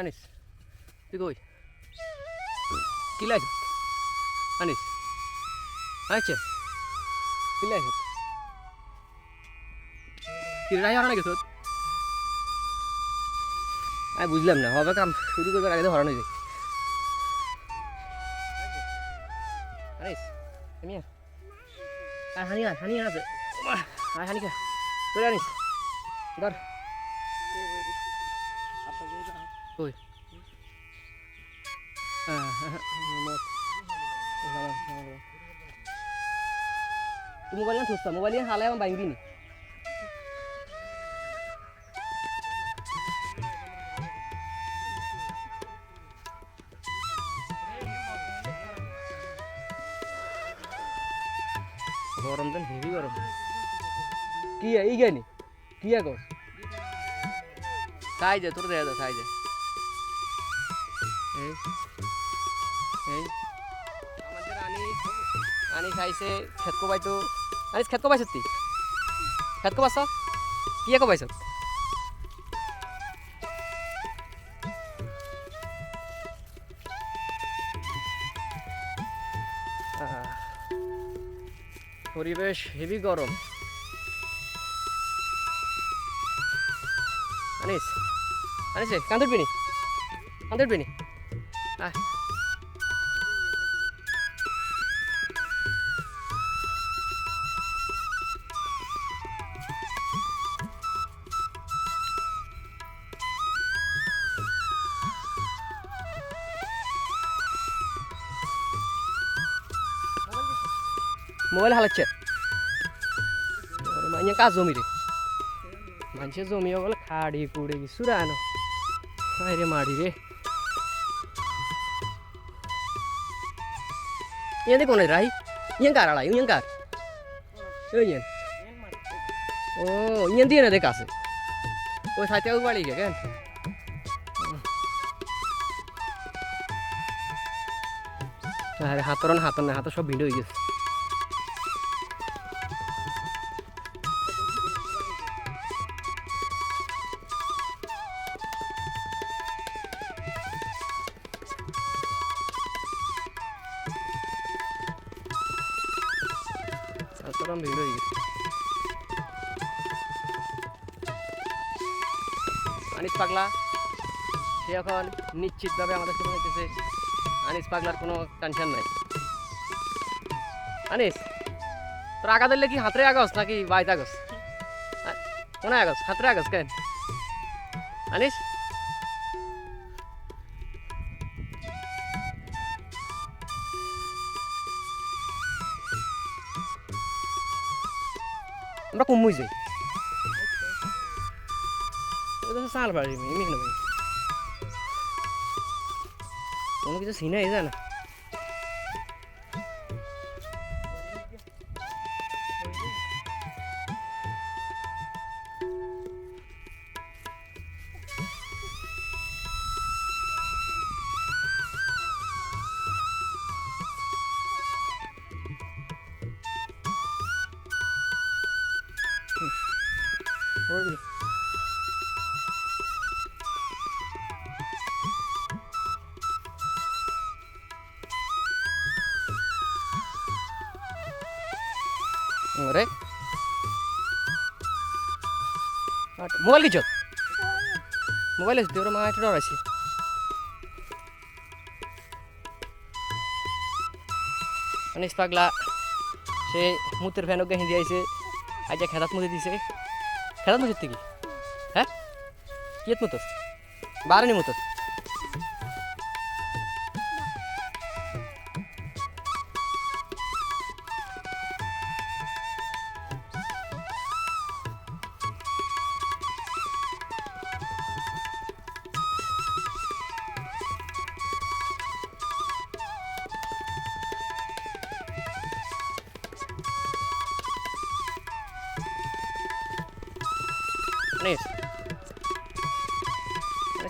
আনিস, তুই কই? কি লাইছ? আনিস। আচ্ছা কি লাইছ? কি রাই হারানো গেছ? আমি বুঝলাম না, হবে কাম শুরু করবার আগে তো হরানো যায়। আনিস এমিয়া আর হানি আর হানি আছে। আর হানি খা করে আনিস? ধর। কই? মোবাইল না থুসতা মোবাইল হালে আমার বাইক দিনি গরম দেন হেভি গরম। কি এই গানি কি আগো খাই যা তোর দেখা খাই যা এই এই। আনি খাইছে, খেত কোবাইতো। আনিস, খেত কোবাইছ তুই খেত কোবাইছ? কিয়ে কোবাইছ? পরিবেশ হেভি গরম। আনিস আনিস রে কান্দুর পিনি কান্দুর পিনি আয় মোবাইল হালাচ্ছে মাইয়া কাজ জমি রে মানুষের জমি বলে খাড়ি কুড়ে কিছু রানো আরে মাড়ি রে রাই ইয়ে কার আড়াই ইয়ে কার ওই ইয়ে ও ইয়ে দিয়ে না দেখ আছে ওই সাথে বাড়ি গে কেন আরে হাতর না হাতর না হাতর সব ভিড় হয়ে গেছে হাতর ভিড় হয়ে আনিস পাগলা, সে এখন নিশ্চিতভাবে আমাদের সাথে হইতেছে। আনিস পাগলার কোনো টেনশন নাই। আনিস, তোর আগা দিলে কি হাতরে আগস নাকি বাইতে আগস আ- কোনায় আগস হাতরে আগস কেন? আনিস? আমরা কমই যাই। চাল পারি কেন ভাই কোনো কিছু সিনাই যায় দিকে। ওরে। মোবাইল কিছু? মোবাইল আছে তোর মা একটা ডর আছে। অনেক পাগলা, সে মুতের ফ্যানক হিন্দি আইছে আজ খেতাত মুতে দিছে। খেতাত সত্যি কি হ্যাঁ? কি মতো? বারেনি মুতস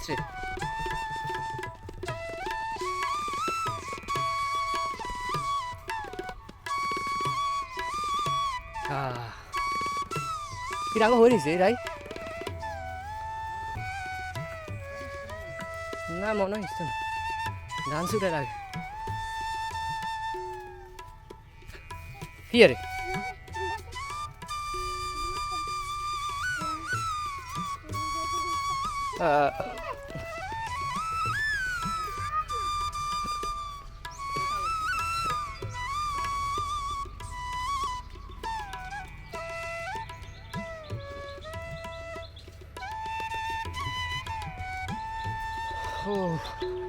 つ Ah. Ginagawa ni Zeray. Na mo na istan. Dansu da lag. Here. Uh,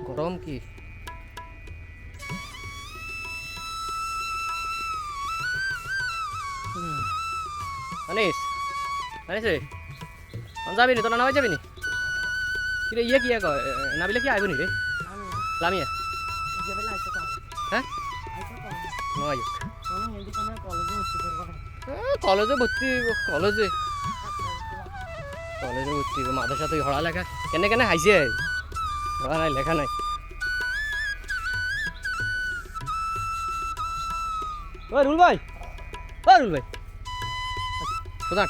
গরম কি? আনিস আনিস রে যাবি নি? তোরা নামাই যাবি নি? কিরে ইয়ে কি নাবিলে কি আইব নি রে লামিয়া হ্যাঁ নয় কলেজে ভর্তি কলেজে। কলেজে ভর্তি মাদ্রাসা তুই হড়া লেখা। কেনে কেনে হাইছে? হড়া নাই লেখা নাই। ওই রুল ভাই ওই রুল ভাই। প্রধান